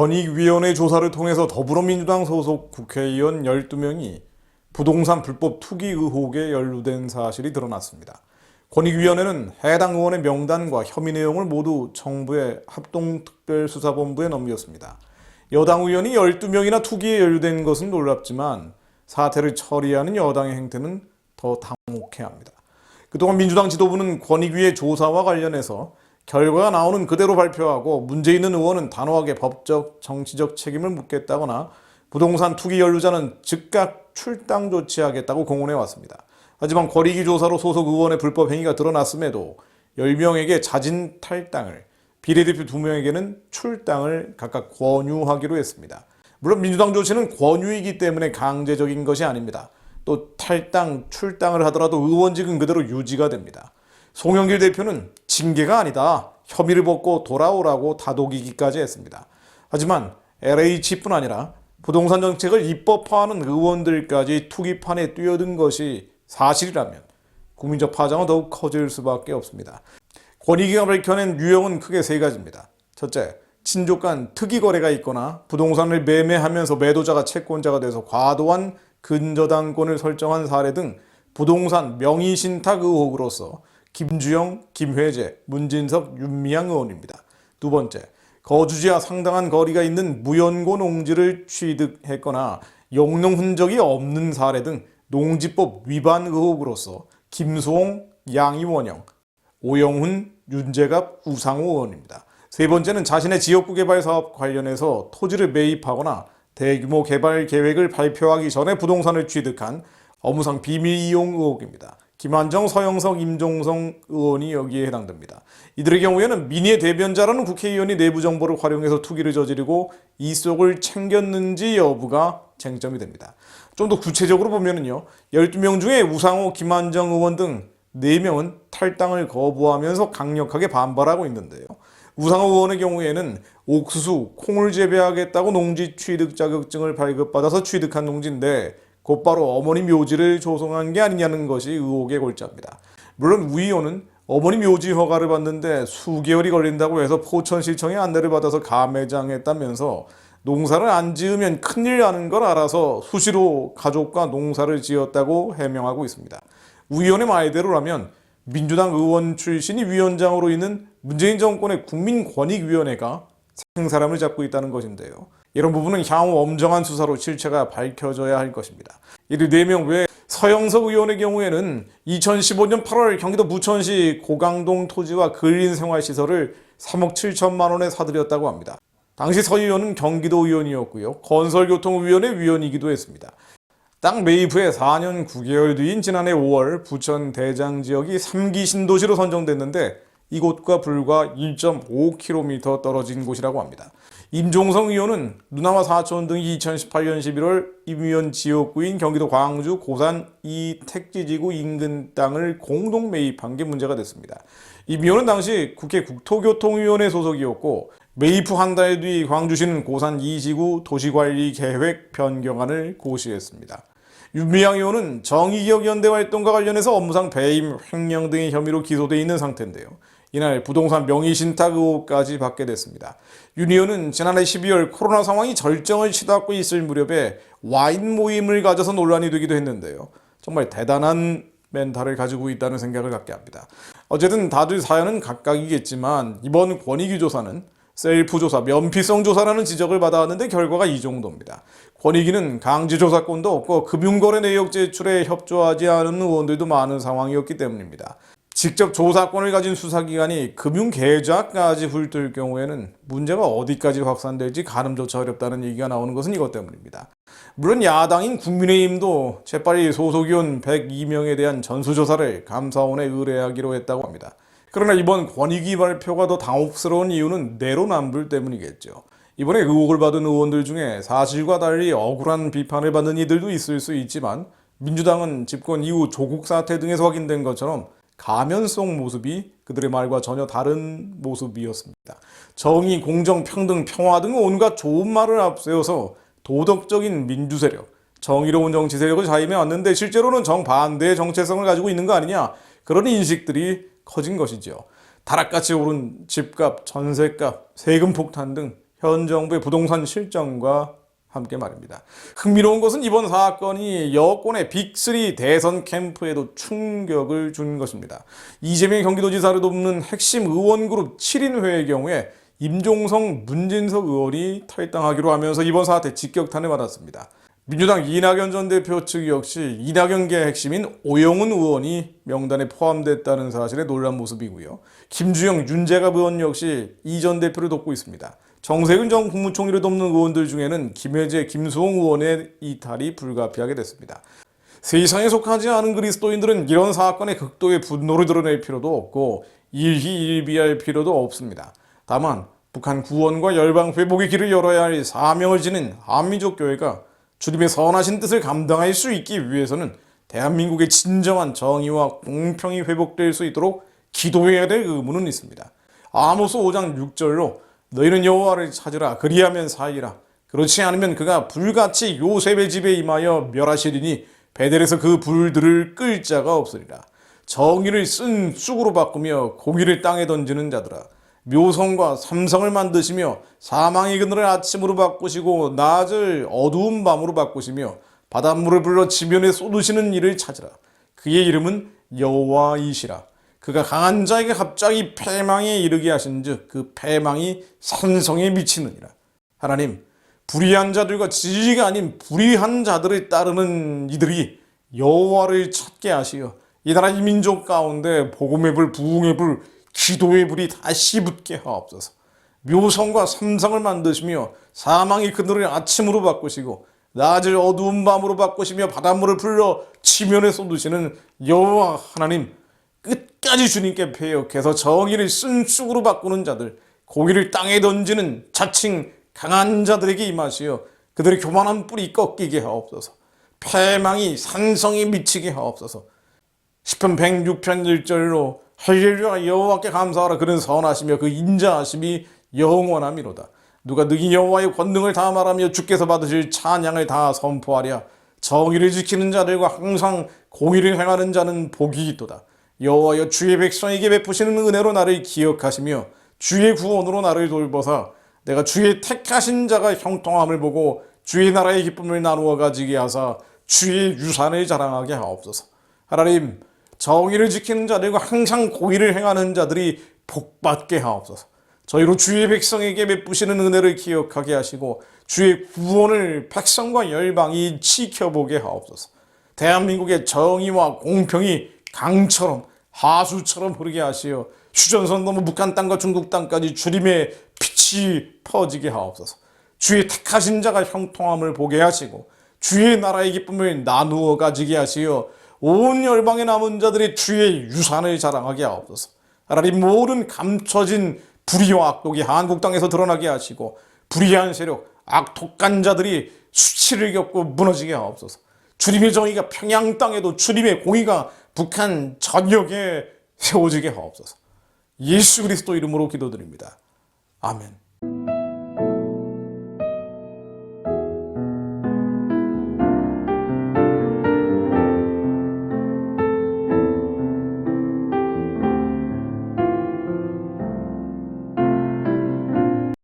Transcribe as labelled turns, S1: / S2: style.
S1: 권익위원회 조사를 통해서 더불어민주당 소속 국회의원 12명이 부동산 불법 투기 의혹에 연루된 사실이 드러났습니다. 권익위원회는 해당 의원의 명단과 혐의 내용을 모두 정부의 합동특별수사본부에 넘겼습니다. 여당 의원이 12명이나 투기에 연루된 것은 놀랍지만 사태를 처리하는 여당의 행태는 더 당혹해 합니다. 그동안 민주당 지도부는 권익위의 조사와 관련해서 결과가 나오는 그대로 발표하고 문제 있는 의원은 단호하게 법적, 정치적 책임을 묻겠다거나 부동산 투기 연루자는 즉각 출당 조치하겠다고 공언해 왔습니다. 하지만 권익위 조사로 소속 의원의 불법 행위가 드러났음에도 10명에게 자진 탈당을, 비례대표 2명에게는 출당을 각각 권유하기로 했습니다. 물론 민주당 조치는 권유이기 때문에 강제적인 것이 아닙니다. 또 탈당, 출당을 하더라도 의원직은 그대로 유지가 됩니다. 송영길 대표는 징계가 아니다. 혐의를 벗고 돌아오라고 다독이기까지 했습니다. 하지만 LH뿐 아니라 부동산 정책을 입법화하는 의원들까지 투기판에 뛰어든 것이 사실이라면 국민적 파장은 더욱 커질 수밖에 없습니다. 권익위가 밝혀낸 유형은 크게 세 가지입니다. 첫째, 친족 간 특이 거래가 있거나 부동산을 매매하면서 매도자가 채권자가 돼서 과도한 근저당권을 설정한 사례 등 부동산 명의 신탁 의혹으로서 김주영, 김회재, 문진석, 윤미향 의원입니다. 두 번째, 거주지와 상당한 거리가 있는 무연고 농지를 취득했거나 용농 흔적이 없는 사례 등 농지법 위반 의혹으로서 김수홍, 양이원영, 오영훈, 윤재갑, 우상호 의원입니다. 세 번째는 자신의 지역구 개발 사업 관련해서 토지를 매입하거나 대규모 개발 계획을 발표하기 전에 부동산을 취득한 업무상 비밀 이용 의혹입니다. 김한정, 서영석, 임종성 의원이 여기에 해당됩니다. 이들의 경우에는 민의의 대변자라는 국회의원이 내부 정보를 활용해서 투기를 저지르고 이속을 챙겼는지 여부가 쟁점이 됩니다. 좀 더 구체적으로 보면은요. 12명 중에 우상호, 김한정 의원 등 4명은 탈당을 거부하면서 강력하게 반발하고 있는데요. 우상호 의원의 경우에는 옥수수, 콩을 재배하겠다고 농지 취득 자격증을 발급받아서 취득한 농지인데 곧바로 어머니 묘지를 조성한 게 아니냐는 것이 의혹의 골자입니다. 물론 우 의원은 어머니 묘지 허가를 받는데 수개월이 걸린다고 해서 포천시청의 안내를 받아서 감회장했다면서 농사를 안 지으면 큰일 나는 걸 알아서 수시로 가족과 농사를 지었다고 해명하고 있습니다. 우 의원의 말대로라면 민주당 의원 출신이 위원장으로 있는 문재인 정권의 국민권익위원회가 생사람을 잡고 있다는 것인데요. 이런 부분은 향후 엄정한 수사로 실체가 밝혀져야 할 것입니다. 이들 4명 외에 서영석 의원의 경우에는 2015년 8월 경기도 부천시 고강동 토지와 근린 생활시설을 3억 7천만 원에 사들였다고 합니다. 당시 서 의원은 경기도 의원이었고요. 건설교통위원회 위원이기도 했습니다. 땅 매입 후에 4년 9개월 뒤인 지난해 5월 부천 대장 지역이 3기 신도시로 선정됐는데 이곳과 불과 1.5km 떨어진 곳이라고 합니다. 임종성 의원은 누나와 사촌 등이 2018년 11월 임 의원 지역구인 경기도 광주 고산 이 택지지구 인근 땅을 공동 매입한 게 문제가 됐습니다. 임 의원은 당시 국회 국토교통위원회 소속이었고 매입 후 한 달 뒤 광주시는 고산 이지구 도시관리 계획 변경안을 고시했습니다. 윤미향 의원은 정의기억연대 활동과 관련해서 업무상 배임, 횡령 등의 혐의로 기소돼 있는 상태인데요. 이날 부동산 명의신탁 의혹까지 받게 됐습니다. 윤 의원은 지난해 12월 코로나 상황이 절정을 치닫고 있을 무렵에 와인 모임을 가져서 논란이 되기도 했는데요. 정말 대단한 멘탈을 가지고 있다는 생각을 갖게 합니다. 어쨌든 다들 사연은 각각이겠지만 이번 권익위 조사는 셀프 조사, 면피성 조사라는 지적을 받아왔는데 결과가 이 정도입니다. 권익위는 강제 조사권도 없고 금융거래 내역 제출에 협조하지 않은 의원들도 많은 상황이었기 때문입니다. 직접 조사권을 가진 수사기관이 금융계좌까지 훑을 경우에는 문제가 어디까지 확산될지 가늠조차 어렵다는 얘기가 나오는 것은 이것 때문입니다. 물론 야당인 국민의힘도 재빨리 소속위원 102명에 대한 전수조사를 감사원에 의뢰하기로 했다고 합니다. 그러나 이번 권익위 발표가 더 당혹스러운 이유는 내로남불 때문이겠죠. 이번에 의혹을 받은 의원들 중에 사실과 달리 억울한 비판을 받는 이들도 있을 수 있지만 민주당은 집권 이후 조국 사태 등에서 확인된 것처럼 가면 속 모습이 그들의 말과 전혀 다른 모습이었습니다. 정의, 공정, 평등, 평화 등 온갖 좋은 말을 앞세워서 도덕적인 민주 세력, 정의로운 정치 세력을 자임해 왔는데 실제로는 정반대의 정체성을 가지고 있는 거 아니냐 그런 인식들이 커진 것이죠. 다락같이 오른 집값, 전세값, 세금 폭탄 등 현 정부의 부동산 실정과 함께 말입니다. 흥미로운 것은 이번 사건이 여권의 빅3 대선 캠프에도 충격을 준 것입니다. 이재명 경기도지사를 돕는 핵심 의원 그룹 7인회의 경우에 임종성, 문진석 의원이 탈당하기로 하면서 이번 사태 직격탄을 받았습니다. 민주당 이낙연 전 대표 측 역시 이낙연계 핵심인 오영훈 의원이 명단에 포함됐다는 사실에 놀란 모습이고요. 김주영, 윤재갑 의원 역시 이 전 대표를 돕고 있습니다. 정세균 전 국무총리를 돕는 의원들 중에는 김혜재, 김수홍 의원의 이탈이 불가피하게 됐습니다. 세상에 속하지 않은 그리스도인들은 이런 사건에 극도의 분노를 드러낼 필요도 없고 일희일비할 필요도 없습니다. 다만 북한 구원과 열방 회복의 길을 열어야 할 사명을 지닌 한민족 교회가 주님의 선하신 뜻을 감당할 수 있기 위해서는 대한민국의 진정한 정의와 공평이 회복될 수 있도록 기도해야 될 의무는 있습니다. 아모스 5장 6절로 너희는 여호와를 찾으라. 그리하면 살리라. 그렇지 않으면 그가 불같이 요셉의 집에 임하여 멸하시리니 베델에서 그 불들을 끌 자가 없으리라. 정의를 쓴 쑥으로 바꾸며 고기를 땅에 던지는 자들아. 묘성과 삼성을 만드시며 사망의 그늘을 아침으로 바꾸시고 낮을 어두운 밤으로 바꾸시며 바닷물을 불러 지면에 쏟으시는 이를 찾으라. 그의 이름은 여호와이시라 그가 강한 자에게 갑자기 패망에 이르게 하신즉 그 패망이 산성에 미치느니라. 하나님 불의한 자들과 지지가 아닌 불의한 자들을 따르는 이들이 여호와를 찾게 하시어 이 나라 이 민족 가운데 복음의 불 부흥의 불 기도의 불이 다시 붙게 하옵소서. 묘성과 삼성을 만드시며 사망의 그늘을 아침으로 바꾸시고 낮을 어두운 밤으로 바꾸시며 바닷물을 불러 지면에 쏟으시는 여호와 하나님 끝까지 주님께 배역해서 정의를 쓴 쑥으로 바꾸는 자들 고기를 땅에 던지는 자칭 강한 자들에게 임하시어 그들의 교만한 뿔이 꺾이게 하옵소서. 패망이 산성에 미치게 하옵소서. 10편 106편 1절로 할렐루야 여호와께 감사하라 그는 선하시며 그 인자하심이 영원함이로다. 누가 능히 여호와의 권능을 다 말하며 주께서 받으실 찬양을 다 선포하랴. 정의를 지키는 자들과 항상 공의를 행하는 자는 복이 있도다 여호와여 주의 백성에게 베푸시는 은혜로 나를 기억하시며 주의 구원으로 나를 돌보사 내가 주의 택하신 자가 형통함을 보고 주의 나라의 기쁨을 나누어 가지게 하사 주의 유산을 자랑하게 하옵소서 하나님 정의를 지키는 자들과 항상 고의를 행하는 자들이 복받게 하옵소서. 저희로 주의 백성에게 베푸시는 은혜를 기억하게 하시고 주의 구원을 백성과 열방이 지켜보게 하옵소서. 대한민국의 정의와 공평이 강처럼 하수처럼 흐르게 하시어 휴전선 넘어 북한 땅과 중국 땅까지 주님의 빛이 퍼지게 하옵소서. 주의 택하신 자가 형통함을 보게 하시고 주의 나라의 기쁨을 나누어 가지게 하시어 온 열방의 남은 자들이 주의 유산을 자랑하게 하옵소서. 하나님 모든 감춰진 불의와 악독이 한국 땅에서 드러나게 하시고 불의한 세력, 악독한 자들이 수치를 겪고 무너지게 하옵소서. 주님의 정의가 평양 땅에도 주님의 공의가 북한 전역에 세워지게 하옵소서. 예수 그리스도 이름으로 기도드립니다. 아멘.